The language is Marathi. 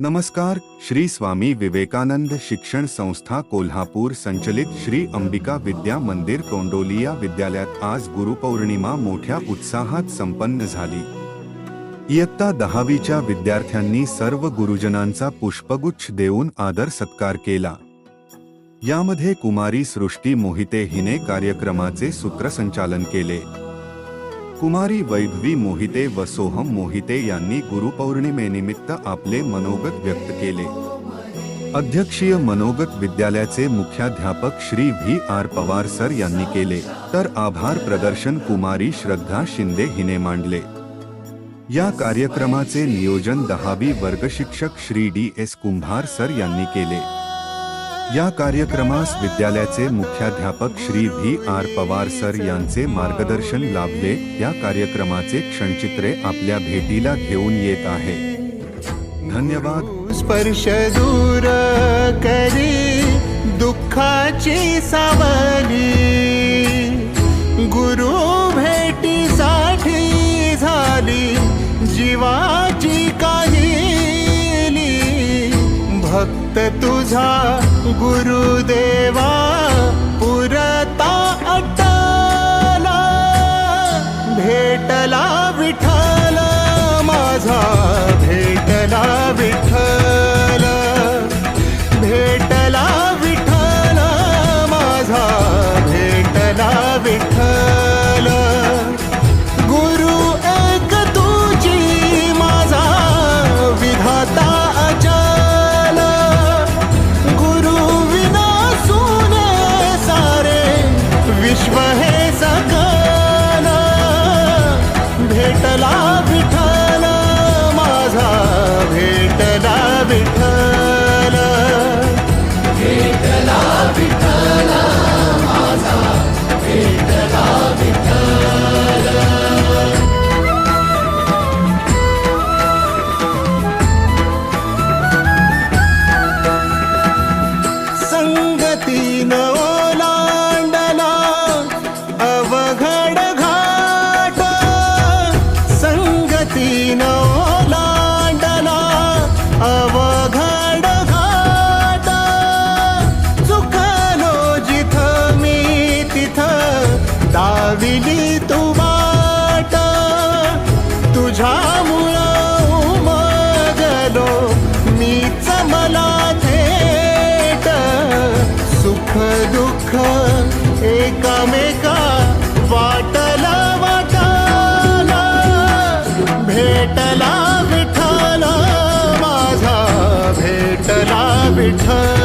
नमस्कार श्री स्वामी विवेकानंद शिक्षण संस्था कोल्हापूर संचलित श्री अंबिका विद्या मंदिर कोंडोलिया विद्यालयात आज गुरुपौर्णिमा मोठ्या उत्साहात संपन्न झाली. इयत्ता दहावीच्या विद्यार्थ्यांनी सर्व गुरुजनांचा पुष्पगुच्छ देऊन आदर सत्कार केला. यामध्ये कुमारी सृष्टी मोहिते हिने कार्यक्रमाचे सूत्रसंचालन केले. कुमारी वैभवी मोहिते व सोहम मोहिते यांनी गुरुपौर्णिमेनिमित्त आपले मनोगत व्यक्त केले. अध्यक्षीय मनोगत विद्यालयाचे मुख्याध्यापक Shri V R Pawar sir यांनी केले तर आभार प्रदर्शन कुमारी श्रद्धा शिंदे हिने मांडले. या कार्यक्रमाचे नियोजन दहावी वर्गशिक्षक Shri D S Kumbhar sir यांनी केले. या कार्यक्रमास विद्यालयाचे मुख्याध्यापक Shri V R Pawar sir यांचे मार्गदर्शन लाभले. या कार्यक्रमाचे क्षणचित्रे आपल्या भेटीला घेऊन येत आहे. धन्यवाद. स्पर्श दूर करी दुःखाची सावली. गुरु भेटीसाठी झाली जीवा भक्त तुझा गुरुदेवा पुरता अटला भेटला भेटला विठ्ठल तुझ्यामुळं उमगलो मीच मला थेट सुख दुःख एकामेका वाटला वाटाला. भेटला विठ्ठल माझा भेटला विठ्ठल.